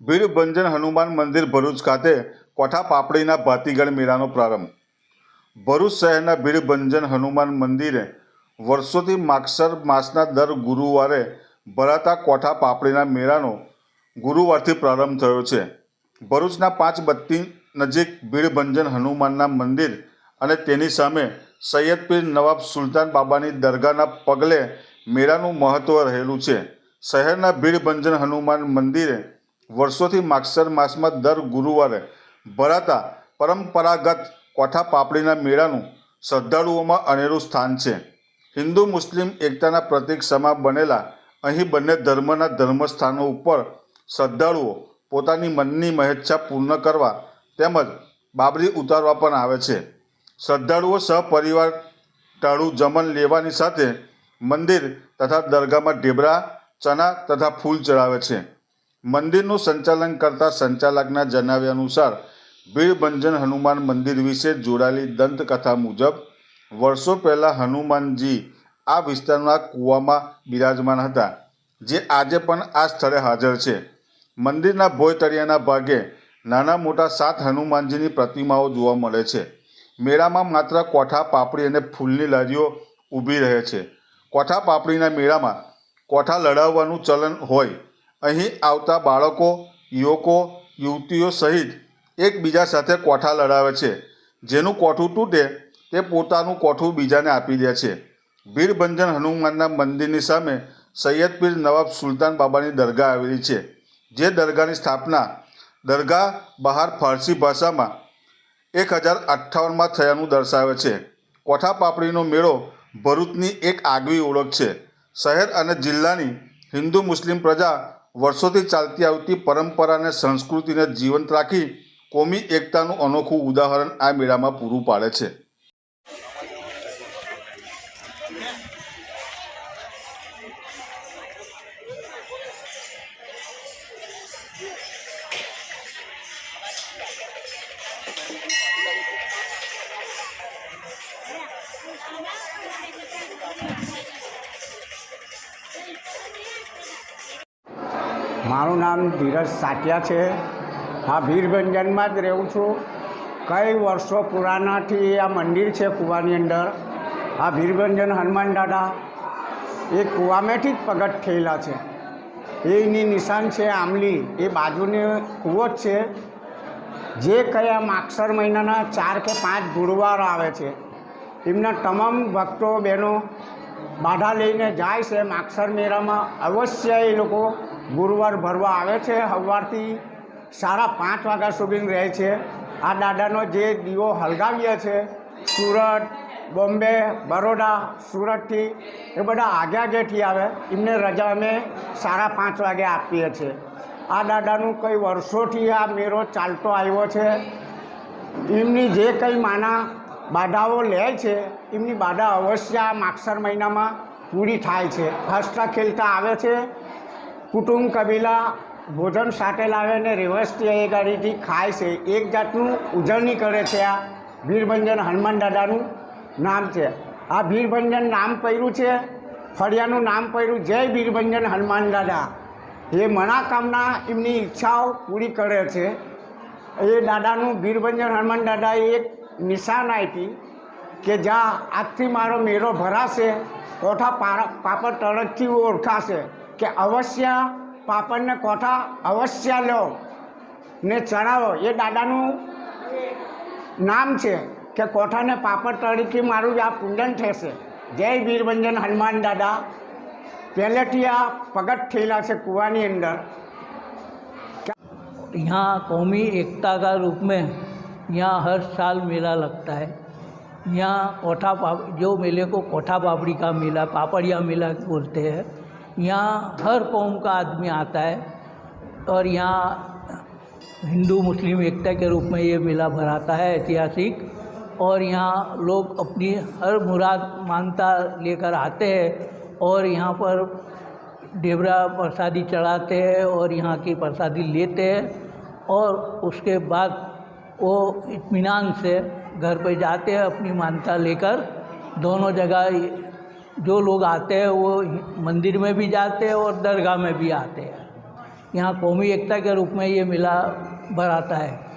ભીડભંજન હનુમાન મંદિર ભરૂચ ખાતે કોઠા પાપડીના ભાતીગળ મેળાનો પ્રારંભ. ભરૂચ શહેરના ભીડભંજન હનુમાન મંદિરે વર્ષોથી માગસર માસના દર ગુરુવારે ભરાતા કોઠા પાપડીના મેળાનો ગુરુવારથી પ્રારંભ થયો છે. ભરૂચના પાંચ બત્તી નજીક ભીડભંજન હનુમાનના મંદિર અને તેની સામે સૈયદ પીર નવાબ સુલતાન બાબાની દરગાહના પગલે મેળાનું મહત્ત્વ રહેલું છે. શહેરના ભીડભંજન હનુમાન મંદિરે વર્ષોથી માગસર માસમાં દર ગુરુવારે ભરાતા પરંપરાગત કોઠા પાપડીના મેળાનું શ્રદ્ધાળુઓમાં અનેરું સ્થાન છે. હિન્દુ મુસ્લિમ એકતાના પ્રતીક સમા બનેલા અહીં બંને ધર્મના ધર્મસ્થાનો ઉપર શ્રદ્ધાળુઓ પોતાની મનની મહેચ્છા પૂર્ણ કરવા તેમજ બાબરી ઉતારવા પણ આવે છે. શ્રદ્ધાળુઓ સહપરિવાર ટાળું જમણ લેવાની સાથે મંદિર તથા દરગાહમાં ઢેબરા ચણા તથા ફૂલ ચડાવે છે. મંદિરનું સંચાલન કરતા સંચાલકના જણાવ્યા અનુસાર ભીડભંજન હનુમાન મંદિર વિશે જોડાયેલી દંતકથા મુજબ, વર્ષો પહેલાં હનુમાનજી આ વિસ્તારના કૂવામાં બિરાજમાન હતા, જે આજે પણ આ સ્થળે હાજર છે. મંદિરના ભોયતળિયાના ભાગે નાના મોટા સાત હનુમાનજીની પ્રતિમાઓ જોવા મળે છે. મેળામાં માત્ર કોઠા, પાપડી અને ફૂલની લારીઓ ઊભી રહે છે. કોઠા, પાપડીના મેળામાં કોઠા લડાવવાનું ચલન હોય અહીં આવતા બાળકો, યુવકો, યુવતીઓ સહિત એકબીજા સાથે કોઠા લડાવે છે. જેનું કોઠું તૂટે તે પોતાનું કોઠું બીજાને આપી દે છે. ભીડભંજન હનુમાનના મંદિરની સામે સૈયદ પીર નવાબ સુલતાન બાબાની દરગાહ આવેલી છે, જે દરગાહની સ્થાપના દરગાહ બહાર ફારસી ભાષામાં એક હજાર અઠ્ઠાવનમાં થયાનું દર્શાવે છે. કોઠા પાપડીનો મેળો ભરૂચની એક આગવી ઓળખ છે. શહેર અને જિલ્લાની હિન્દુ મુસ્લિમ પ્રજા વર્ષોથી ચાલતી આવતી પરંપરા અને સંસ્કૃતિને જીવંત રાખી કોમી એકતાનું અનોખું ઉદાહરણ આ મેળામાં પૂરું પાડે છે. મારું નામ ધીરજ સાટિયા છે. હા, વીરભંજનમાં જ રહું છું. કઈ વર્ષો પુરાનાથી આ મંદિર છે કૂવાની અંદર? આ વીરભંજન હનુમાન દાદા. એ કૂવામાંથી જ પ્રગટ થયેલા છે. એની નિશાન છે આંબલી. એ બાજુની કૂવો જ છે. જે કયા માક્ષર મહિનાના ચાર કે પાંચ ગુરુવાર આવે છે. એમના તમામ ભક્તો, બહેનો બાધા લઈને જાય છે માગસર મેળામાં. અવશ્ય એ લોકો ગુરુવાર ભરવા આવે છે. સવારથી સાડા પાંચ વાગ્યા સુધી રહે છે. આ દાદાનો જે દીવો હલગાવીએ છે, સુરત, બોમ્બે, બરોડા, સુરતથી એ બધા આગે આગેથી આવે. એમને રજા અમે સાડા પાંચ વાગે આપીએ છીએ. આ દાદાનું કઈ વર્ષોથી આ મેળો ચાલતો આવ્યો છે. એમની જે કંઈ માના બાધાઓ લે છે, એમની બાધા અવશ્ય આ માગસર મહિનામાં પૂરી થાય છે. હસતા ખેલતા આવે છે. કુટુંબ કબીલા ભોજન સાથે લાવે ને રિવર્સથી એ ગાડીથી ખાય છે. એક જાતનું ઉજવણી કરે છે આ વીરભંજન હનુમાન દાદાનું નામ છે. આ વીરભંજન નામ પડ્યું છે. ફળિયાનું નામ પડ્યું જય વીરભંજન હનુમાન દાદા. એ મનાકામના એમની ઈચ્છાઓ પૂરી કરે છે. એ દાદાનું વીરભંજન હનુમાન દાદાએ એક નિશાન આપી કે જ્યાં આજથી મારો મેળો ભરાશે. કોઠા પાપડ તળકથી ઓળખાશે. કે અવશ્ય પાપડને કોઠા અવશ્ય લો ને ચડાવો એ દાદાનું નામ છે કે કોઠાને પાપડ તળીથી મારું જ આ પૂજન થશે જય વીરભંજન હનુમાન દાદા પહેલેથી આ પ્રગટ થયેલા છે કૂવાની અંદર यहाँ कौमी एकता का रूप में यहाँ हर साल मेला लगता है यहाँ कोठा पाप जो मेले को कोठा पापड़ी का मेला पापड़िया मेला बोलते हैं यहाँ हर कौम का आदमी आता है और यहाँ हिंदू, मुस्लिम, एकता के रूप में ये मेला भराता है ऐतिहासिक। और यहाँ लोग अपनी हर मुराद, मानता लेकर आते हैं और यहाँ पर डेबरा प्रसादी चढ़ाते हैं और यहाँ की प्रसादी लेते हैं और उसके बाद वो इतमान से घर पे जाते हैं, अपनी मान्यता लेकर। दोनों जगह जो लोग आते हैं वो मंदिर में भी जाते हैं और दरगाह में भी आते हैं यहाँ कौमी एकता के रूप में ये मेला भराता है